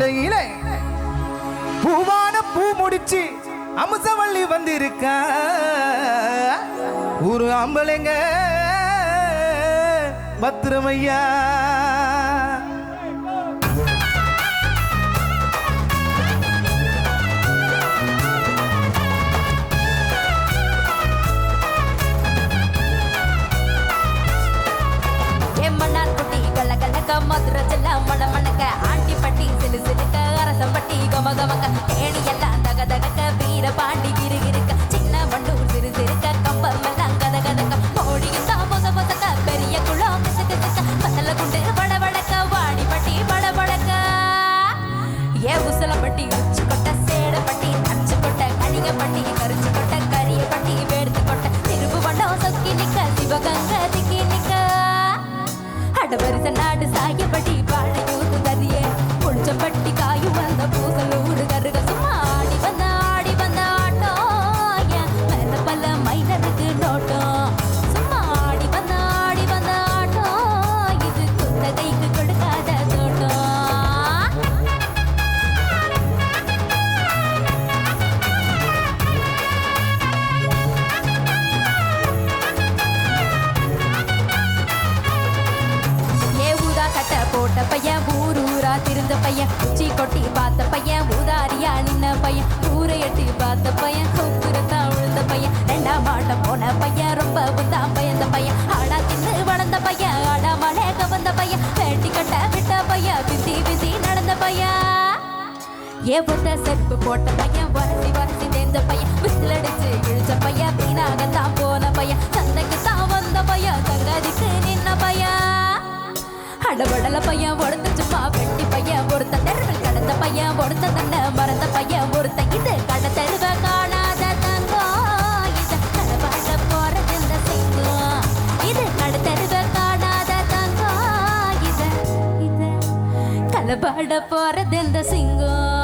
கொண்டையில பூவான பூ முடிச்சு அமுசவள்ளி வந்திருக்க. ஒரு ஆம்பளைங்க பத்திரமையா? அரசம்பட்டி கம ஏணி எல்லாம் தக தகக்க வீர பாண்டி கிரு சின்ன வண்டூர் சிறு சிறுக்க கம்பம் எல்லாம் கத கதக்க மோடியும் தான் பொச பொசக்க பெரிய குளம் கிசு கிசுக்க குண்டு வட வடக்க வாடி பட்டி வட வடக்க ஏ உசல பட்டி உச்சு கொட்ட சேட பட்டி அச்சு கொட்ட கணிகப்பட்டி கரிச்சு கொட்ட கரிய பட்டி வேடுத்து கொட்ட திருப்பு வண்டம் சொக்கி நிக்க சிவகங்க திக்கி நிக்க. அடவரிச நாடு சாயப்பட்டி பாழையூத்து தரியே புளிச்சப்பட்டி பையன். குச்சி கொட்டி பார்த்த பையன் ஊதாரியா நின்ன பையன். ஊரை எட்டி பார்த்த பையன் கொக்குரத்தான் விழுந்த பையன். ரெண்டாம் ஆட்ட போன பையன் ரொம்ப புந்தான் பயந்த பையன். ஆடா தின்னு வளர்ந்த பையன் ஆடா மனே கவர்ந்த பையன். வேட்டி கட்ட விட்ட பையன் பிசி பிசி நடந்த பையன். ஏ புத்த செருப்பு போட்ட பையன் வரசி வரசி தேர்ந்த பையன். விசில் அடிச்சு இழுச்ச பையன் வீணாக தான் போன பையன். மறந்த பையன் ஒருத்த இது காணாத தங்கம் இது கடபாட போறது இந்த சிங்கம் இது கட தெருவ காணாத தங்கம் இது இது போறது இந்த சிங்கம்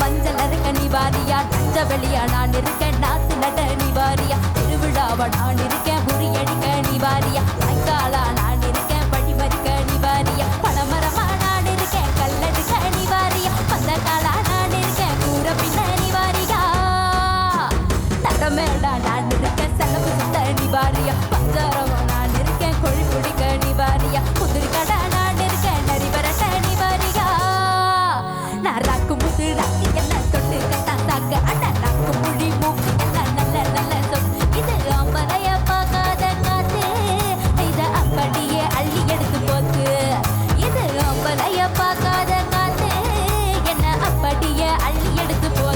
மஞ்சள் இருக்க நிவாரியா நஞ்ச வெளியா நான் இருக்க நாத்து நட நிவாரியா திருவிழாவ நான் இருக்க எடுத்து போ